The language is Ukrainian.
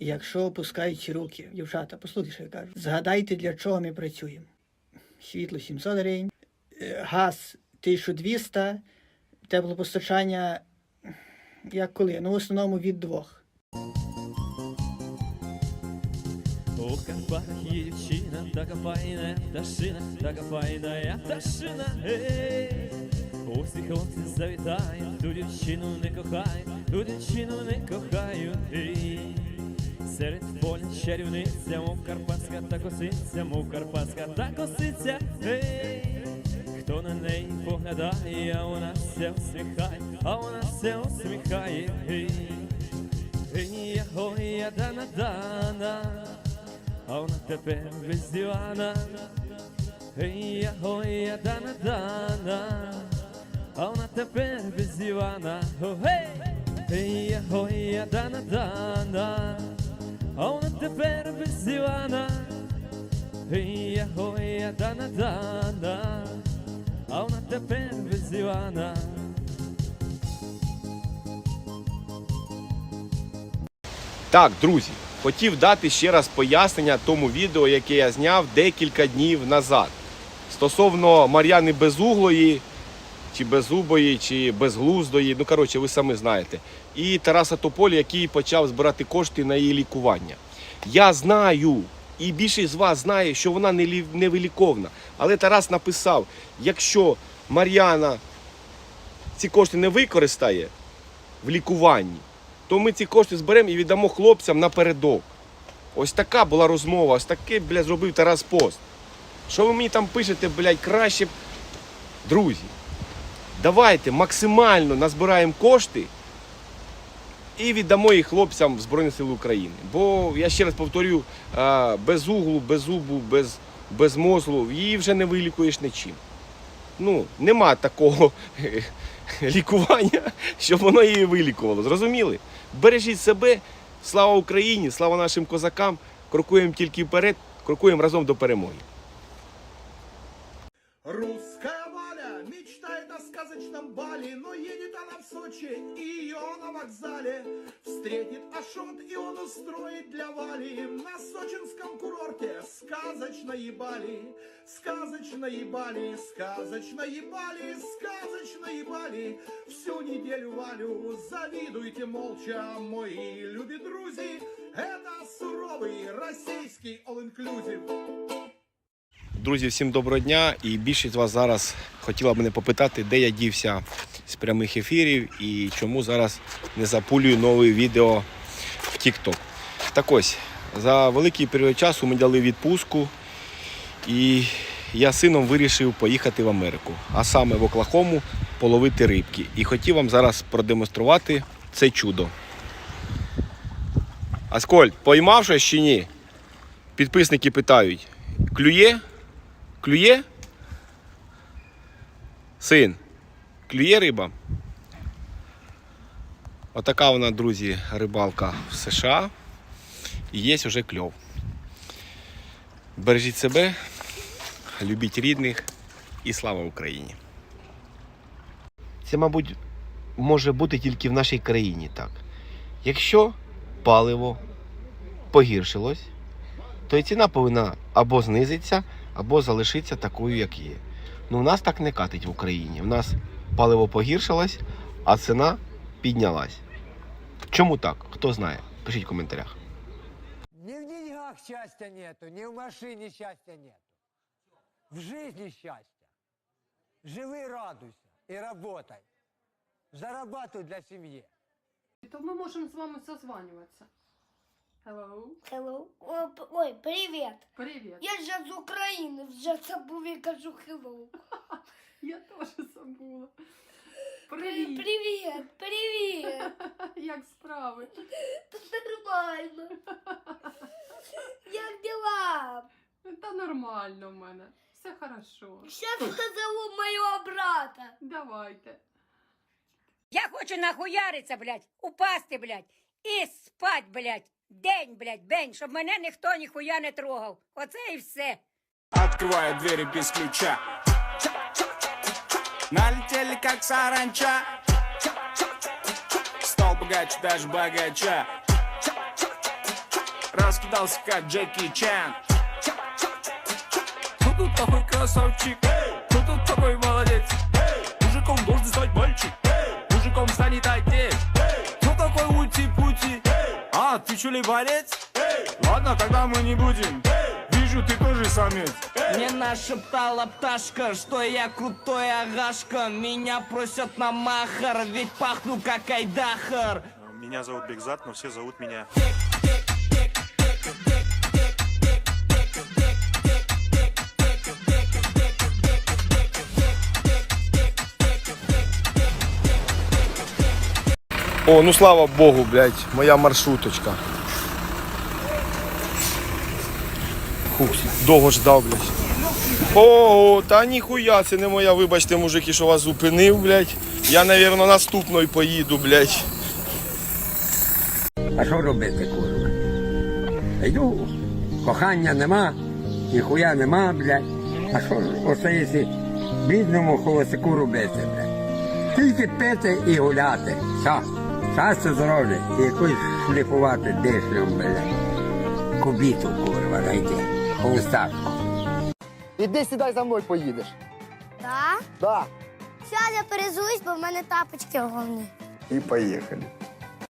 Якщо опускають руки, дівчата, послухайте, що я кажу. Згадайте, для чого ми працюємо. Світло 700 гривень, е, газ 1200, теплопостачання, як коли? Ну, в основному від двох. У Карпатах є дівчина, така файна пташина, така файна пташина, ей. Усі хлопці завітають, ту дівчину не кохають, ту дівчину не кохають, ей. Серед поля чарівниця, мов карпатська та косиця, мов карпатська та косиця, ей. Хто на неї поглядає, а вона все усміхає, а вона все усміхає, ей. Ей, я дана дана, а вона тепер без дивана. Ей, я гоя дана дана, а вона тепер без дивана. Гей! Ей, я гоя дана дана, а вона тепер без дивана. Ей, я гоя дана дана, а вона тепер без дивана. Так, друзі, хотів дати ще раз пояснення тому відео, яке я зняв декілька днів назад. Стосовно Мар'яни Безуглої, чи Беззубої, чи Безглуздої, ну коротше, ви самі знаєте. І Тараса Тополі, який почав збирати кошти на її лікування. Я знаю, і більшість з вас знає, що вона не невиліковна. Але Тарас написав: якщо Мар'яна ці кошти не використає в лікуванні, то ми ці кошти зберемо і віддамо хлопцям напередок. Ось така була розмова, ось таке, блядь, зробив Тарас Пост. Що ви мені там пишете, блядь, краще. Друзі, давайте максимально назбираємо кошти і віддамо їх хлопцям Збройних сил України. Бо я ще раз повторю, без углу, без зубу, без, без мозлу, її вже не вилікуєш нічим. Ну, нема такого лікування, щоб воно її вилікувало. Зрозуміли? Бережіть себе, слава Україні, слава нашим козакам. Крокуємо тільки вперед, крокуємо разом до перемоги. Сочи, и ее на вокзале встретит Ашот, и он устроит для Вали на сочинском курорте сказочные Бали, сказочные Бали, сказочные Бали, сказочные Бали. Всю неделю Валю завидуйте молча, мои любі друзі, это суровый российский all-inclusive. Друзі, всім доброго дня. І більшість з вас зараз хотіла б мене попитати, де я дівся з прямих ефірів і чому зараз не запулюю нове відео в TikTok. Так ось, за великий період часу ми дали відпустку, і я сином вирішив поїхати в Америку, а саме в Оклахому половити рибки. І хотів вам зараз продемонструвати це чудо. Аскольд, поймав щось чи ні? Підписники питають: клює? Клює? Син, клює риба? Отака вона, друзі, рибалка в США. І є вже кльов. Бережіть себе, любіть рідних і слава Україні. Це, мабуть, може бути тільки в нашій країні так. Якщо паливо погіршилось, то і ціна повинна або знизитися, або залишитися такою, як є. Ну, у нас так не катить в Україні. У нас паливо погіршилось, а ціна піднялась. Чому так? Хто знає? Пишіть в коментарях. Ни в деньгах счастья нету, ни в машине счастья нету. В жизни счастья. Живи, радуйся и работай. Зарабатывай для семьи. То ми можемо з вами созванюватися. Hello. Hello. О, п- Ой, привіт. Привіт. Я ж з України, вже забув і кажу hello. Я теж забула. При- Привіт. Привіт, привіт. Як справи? Та Нормально. Як дела? Та нормально в мене. Все хорошо. Сейчас позову моего брата. Давайте. Я хочу нахуяриться, блядь, упасти, блядь, і спать, блядь, день, блядь, день, щоб мене ніхто ніхуя не трогав. Оце і все. Открываю двери без ключа Налетели как саранча Стал богаче даже богача Раскидался как Джеки Чан Кто тут такой красавчик? Кто тут такой молодец? Мужиком должен стать мальчик Мужиком станет отец? А, ты что ли борец? Ладно, тогда мы не будем. Вижу, ты тоже самец. Мне нашептала пташка, что я крутой агашка. Меня просят на махар, ведь пахну как айдахар. Меня зовут Бекзат, но все зовут меня О, ну слава Богу, блядь, моя маршруточка. Хух, довго ждав, блядь. Ого, та ніхуя, це не моя, вибачте, мужики, що вас зупинив, блядь. Я, навірно, наступною поїду, блядь. А що робити, курва? Йду, кохання нема, ніхуя нема, блядь. А що остається бідному холостяку робити, блядь? Тільки пити і гуляти. Все. Щастя, здоров'я і якось шліфувати дишнем, бля. Кубіту, курва, дайте, Холостачку. Іди сідай за мною поїдеш. Так? Да. Зараз я перезуюсь, бо в мене тапочки головні. І поехали